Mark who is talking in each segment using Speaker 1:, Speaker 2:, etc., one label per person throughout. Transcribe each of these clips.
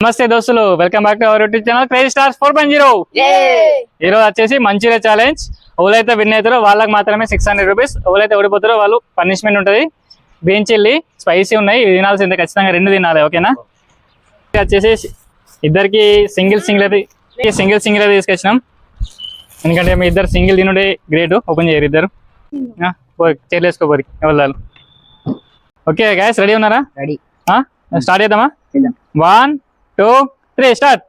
Speaker 1: నమస్తే దోస్తులు welcome back to our YouTube channel craze stars four point zero ఈ రోజు వచ్చేసి మంచూరియా ఛాలెంజ్ ఎవరైతే విన్ అవుతారో వాళ్ళకి మాత్రమే సిక్స్ హండ్రెడ్ రూపీస్ ఎవరైతే ఓడిపోతారో వాళ్ళు పనిష్మెంట్ ఉంటుంది. బీన్ చిల్లీ స్పైసీ ఉన్నాయి. ఇవి తినాల్సిందే ఖచ్చితంగా రెండు తినాలి ఓకేనా వచ్చేసి ఇద్దరికి సింగిల్ సింగిల్ అయితే సింగిల్ సింగిల్ తీసుకొచ్చినాం. ఎందుకంటే మీ ఇద్దరు సింగిల్ తినుడే గ్రేట్ ఓపెన్ చేయరు ఇద్దరు. చేర్లేసుకోపోరి ఎవరు ఓకే గ్యాస్ రెడీ ఉన్నారా?
Speaker 2: రెడీ
Speaker 1: స్టార్ట్ చేద్దామా?
Speaker 2: చేద్దాం.
Speaker 1: వన్ టూ త్రీ స్టార్ట్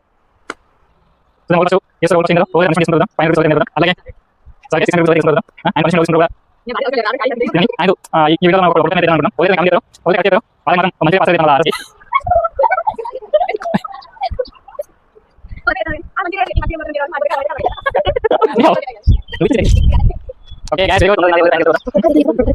Speaker 1: అలాగే సరే, తీసుకుని వెళ్దాం, తీసుకుని వెళ్దాం. ఆ, ఆయన పర్మిషన్ తీసుకుని వెళ్దాం. తినండి. ఆయన, ఆ, ఈ వీడియోలో మనం ఒక ఒకటే తినాలి అనుకున్నాం. ఒకటే కంప్లీట్ చేద్దాం. ఒకటే కట్ చేద్దాం. వాళ్ళకి మాత్రం మంచిగా పచ్చడి తినాలి. ఆరోగ్యం. Okay guys, very good. తొందరగా తొందరగా తొందరగా.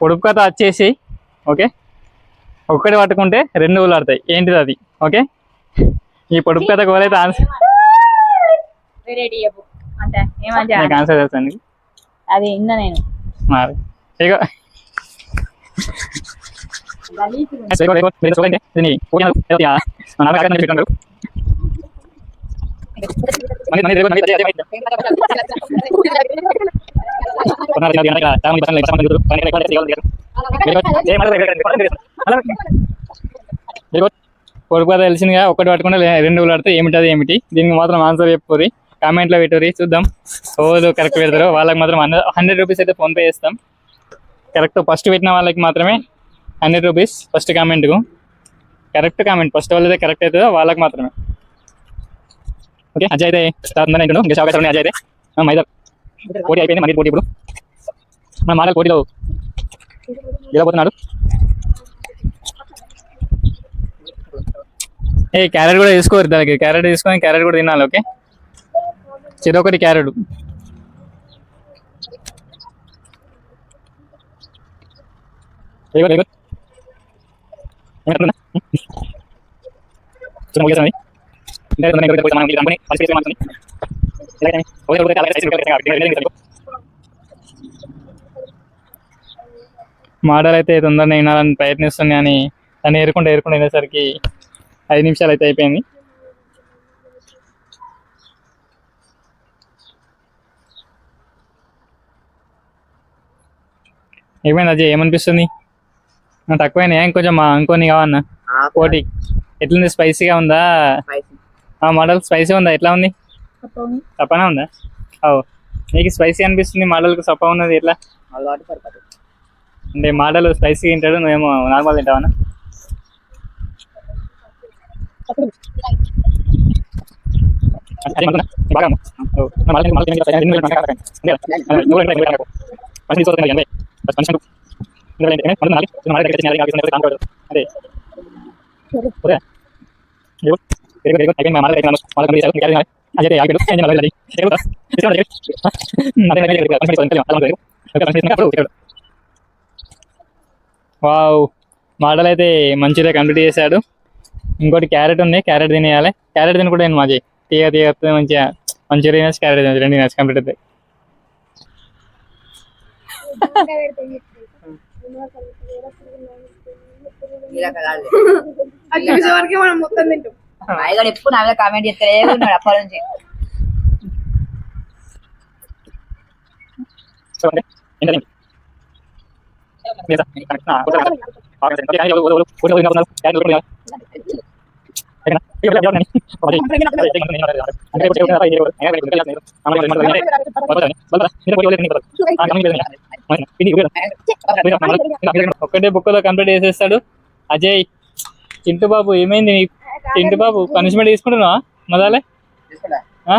Speaker 1: పొడుపు కథ వచ్చేసి ఓకే ఒక్కటి పట్టుకుంటే రెండు ఊళ్ళు ఆడతాయి ఏంటిది అది ఓకే ఈ పొడుపు కథకు ఎవరైతే ఆన్సర్ ఆన్సర్ తెలుసండి
Speaker 2: అది నేను
Speaker 1: మరి ఇగో ఇగో, మీరు చూడండి దీన్ని ఏ తెలిసిందిగా పట్టుకుంటే రెండు పడితే ఏమిటది ఏమిటి అది ఏమిటి దీనికి మాత్రం ఆన్సర్ చెప్పుకోరి కామెంట్లో పెట్టుకోరి చూద్దాం ఓదు కరెక్ట్ పెడతారు వాళ్ళకి మాత్రం హండ్రెడ్ రూపీస్ అయితే ఫోన్ పే చేస్తాం కరెక్ట్ ఫస్ట్ పెట్టిన వాళ్ళకి మాత్రమే హండ్రెడ్ రూపీస్ ఫస్ట్ కామెంట్కు కరెక్ట్ కామెంట్ ఫస్ట్ వాళ్ళదే కరెక్ట్ అవుతుందో వాళ్ళకి మాత్రమే ఓకే అజయ్ అయితే ఉందని ఇంకా అవకాశం అజయ్ అయితే మైదా పోటీ అయిపోయింది మళ్ళీ పోటీ ఇప్పుడు. మన మాటలు పోటీలో గెలబోతున్నాడు ఏ క్యారెట్ కూడా తీసుకోరు దానికి. క్యారెట్ తీసుకొని క్యారెట్ కూడా తినాలి ఓకే? చిరొకటి క్యారెట్. వెరీ అనుకుని మోడల్ అయితే తొందరగా వినాలని ప్రయత్నిస్తుంది కానీ దాన్ని ఏరుకుంటూ ఏరుకుంటూ వెళ్ళేసరికి ఐదు నిమిషాలు అయితే అయిపోయింది. ఏమైంది అజయ్? ఏమనిపిస్తుంది? తక్కువైనా ఇంకొంచెం మా ఇంకొని కావన్నా? పోటీ. ఎట్లుంది? స్పైసీగా ఉందా? ఆ మోడల్ స్పైసీ ఉందా? ఎట్లా ఉంది? సప్పనా ఉందా. ఓ నీకు స్పైసీ అనిపిస్తుంది మోడల్కి సప్ప ఉన్నది ఎట్లా?
Speaker 2: అలవాటు సరిపోతుంది
Speaker 1: అంటే మోడల్ స్పైసీ తింటాడు నువ్వేమో నార్మల్ తింటావా బాగా ఓ, నా మళ్ళీ మళ్ళీ తినగా సరే, తినగా సరే, సరే. అదే, నువ్వు కూడా ఇంకా ఇంకా ఫస్ట్ తీసుకోవాలి అంటే ఫస్ట్ ఫంక్షన్ ఇంకా ఏంటి మళ్ళీ నాలుగు మళ్ళీ దగ్గర తెచ్చి నాలుగు తీసుకుని కాంపౌండ్ అదే అదే అలా వావ్ మోడల్ అయితే మంచిగా కంప్లీట్ చేశాడు. ఇంకోటి క్యారెట్ ఉంది. క్యారెట్ తినేయాలి. క్యారెట్ తిని కూడా నేను మాజీ. తీగ తీగ మంచిగా మంచిగా తినేసి క్యారెట్ తినేసి రెండు తినేసి కంప్లీట్ అవుతాయి.
Speaker 3: అది చూసే వరకే మనం మొత్తం తింటాం.
Speaker 2: ఆయన ఎప్పుడు నా మీద కామెంట్ చేస్తారే ఉన్నాడు అప్పటి నుంచి
Speaker 1: ఒక్కటే బుక్కలో కంప్లీట్ చేసేస్తాడు అజయ్ చింటు బాబు ఏమైంది నీ చింటు బాబు పనిష్మెంట్ తీసుకుంటున్నావా? మదాలే? ఆ?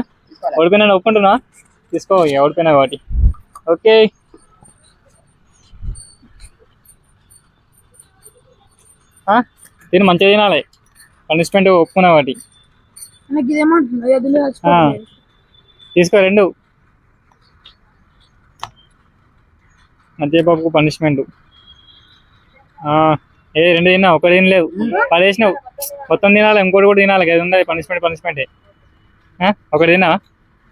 Speaker 1: ఓడిపోయినా ఒప్పుకుంటున్నావా? తీసుకో ఓడిపోయినా వాటి ఓకే? తిని మంచిగా తినాలి. పనిష్మెంట్ ఒప్పుకున్నా వాటి
Speaker 3: నాకు ఇదేమంటుంది ఎదురు
Speaker 1: ఆ. తీసుకో రెండు. మధ్య బాబుకు పనిష్మెంట్. ఏ రెండు తిన్నా ఒకటి తినలేదు. పడేసినావు. మొత్తం తినాలి ఇంకోటి కూడా తినాలి కదా ఉన్నది పనిష్మెంట్ పనిష్మెంటే ఒకటి తిన్నా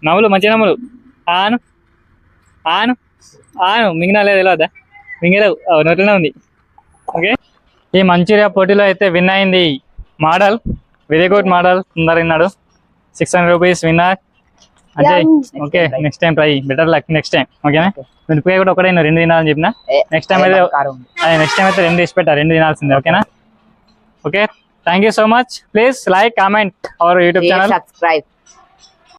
Speaker 1: నవ్వులు మంచి నవ్వులు. ఆను ఆను ఆ, మింగినా లేదు తెలియదా మింగలేవు. నోట్లోనే ఉంది. ఓకే? ఈ మంచూరియా పోటీలో అయితే విన్ అయింది మోడల్ వెరీ గుడ్ మోడల్. తొందర విన్నాడు. Six hundred rupees winner. అంటే okay next time try better luck next time ఓకేనా మిరపకాయ కూడా ఒకటే రెండు తినాలని చెప్పిన. నెక్స్ట్ టైం అయితే అదే నెక్స్ట్ టైం అయితే రెండు తీసి పెట్టా రెండు తినాల్సిందే ఓకేనా? Okay thank you so much please like comment our YouTube channel
Speaker 2: subscribe